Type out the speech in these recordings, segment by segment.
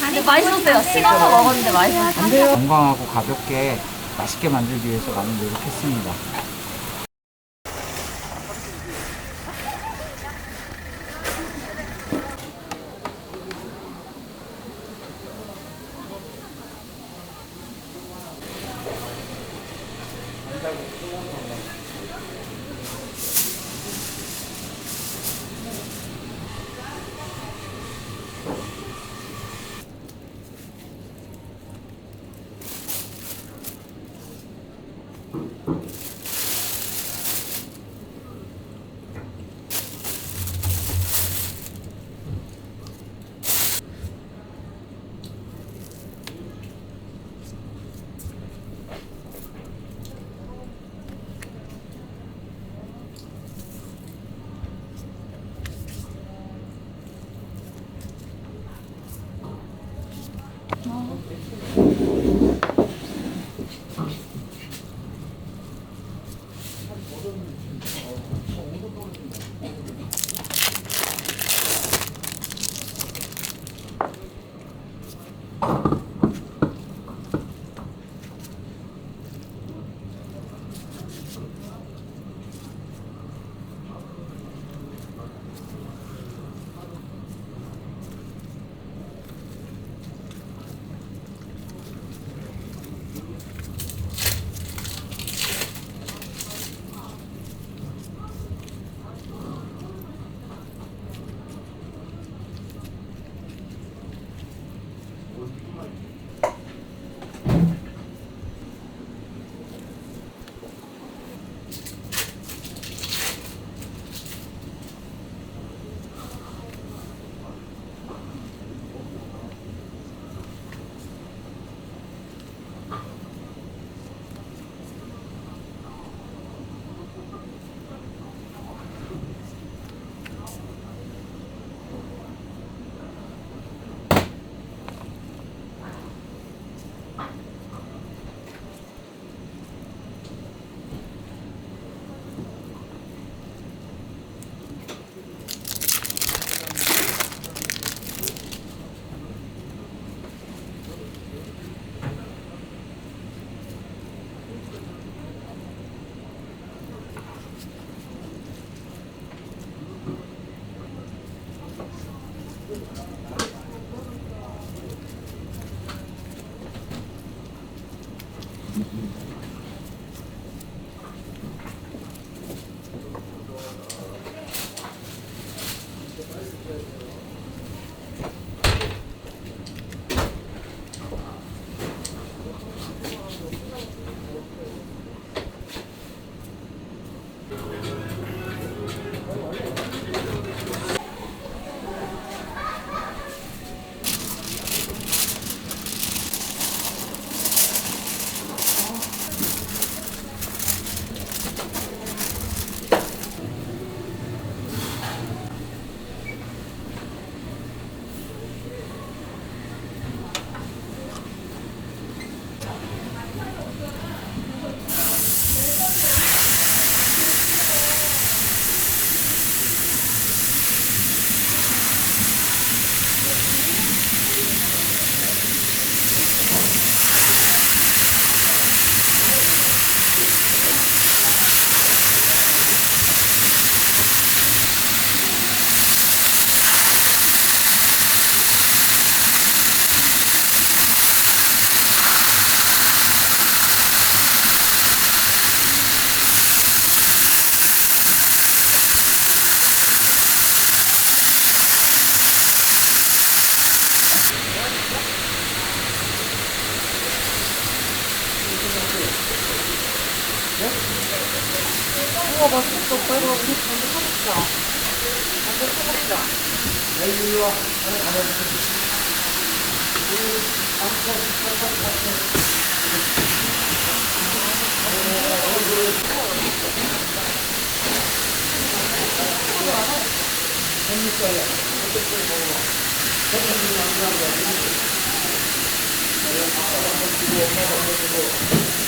근데 맛있었어요. 식어서 먹었는데 맛있었어요. 건강하고 가볍게 맛있게 만들기 위해서 많이 노력했습니다. 우와 맛있겠다 오빠 이거 우리 먼저 사먹자 먼저 사먹자 여기 일로 와 하나 가져주세요 엄마가 한번 주고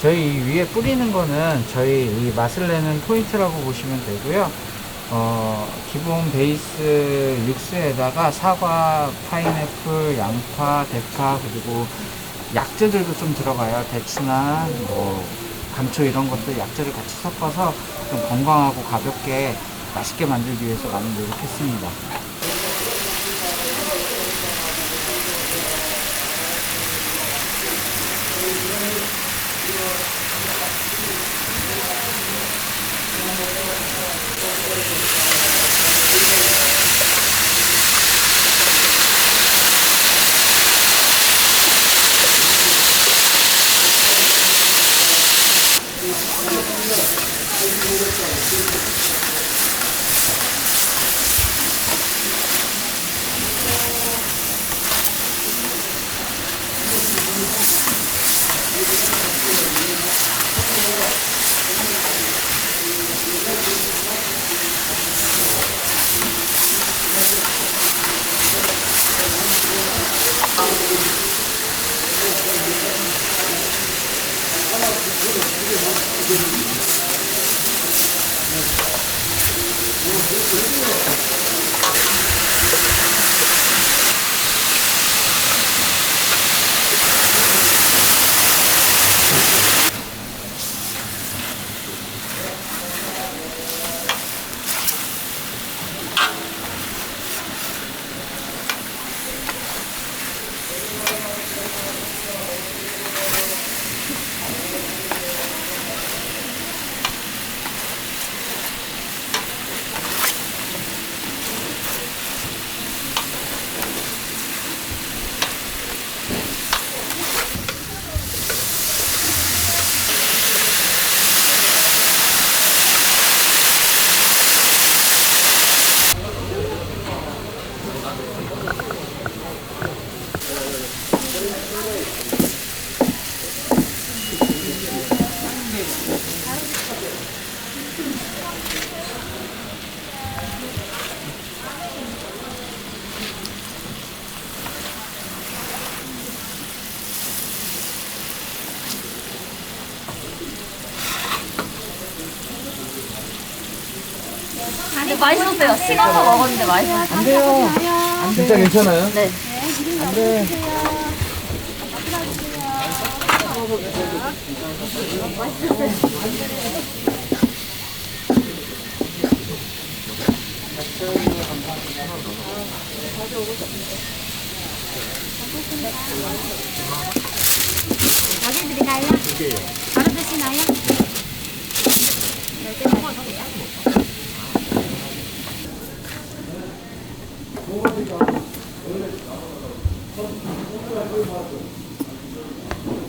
저희 위에 뿌리는 거는 저희 이 맛을 내는 포인트라고 보시면 되고요. 어, 기본 베이스 육수에다가 사과, 파인애플, 양파, 대파, 그리고 약재들도 좀 들어가요. 대추나 뭐 감초 이런 것들 약재를 같이 섞어서 좀 건강하고 가볍게 맛있게 만들기 위해서 많이 노력했습니다. 근데 맛있었어요. 식어서 먹었는데 맛있었어요. 안 돼요. 진짜 괜찮아요? 네. 안 돼. 여기 드릴까요? 두 개요. 바로 드시나요? 열 Thank you.